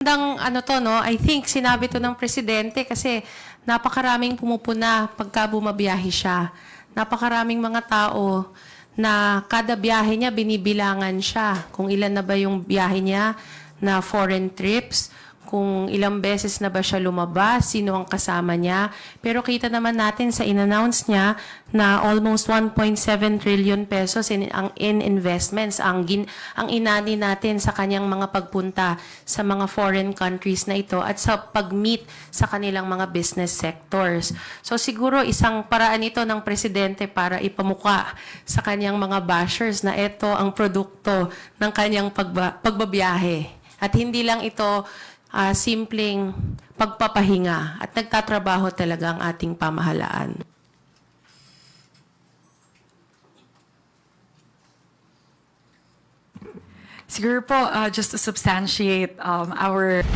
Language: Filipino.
Magandang ano to, no? I think sinabi to ng presidente kasi napakaraming pumupuna pagka bumabiyahe siya. Napakaraming mga tao na kada biyahe niya binibilangan siya. Kung ilan na ba yung biyahe niya na foreign trips, kung ilang beses na ba siya lumabas, sino ang kasama niya. Pero kita naman natin sa in-announce niya na almost 1.7 trillion pesos in, ang in investments ang gin, ang inani natin sa kanyang mga pagpunta sa mga foreign countries na ito at sa pag-meet sa kanilang mga business sectors. So siguro isang paraan ito ng presidente para ipamuka sa kanyang mga bashers na ito ang produkto ng kanyang pagba, pagbabiyahe. At hindi lang ito ah, simpleng pagpapahinga at nagtatrabaho talaga ang ating pamahalaan. Siguro po, uh, just to substantiate um, our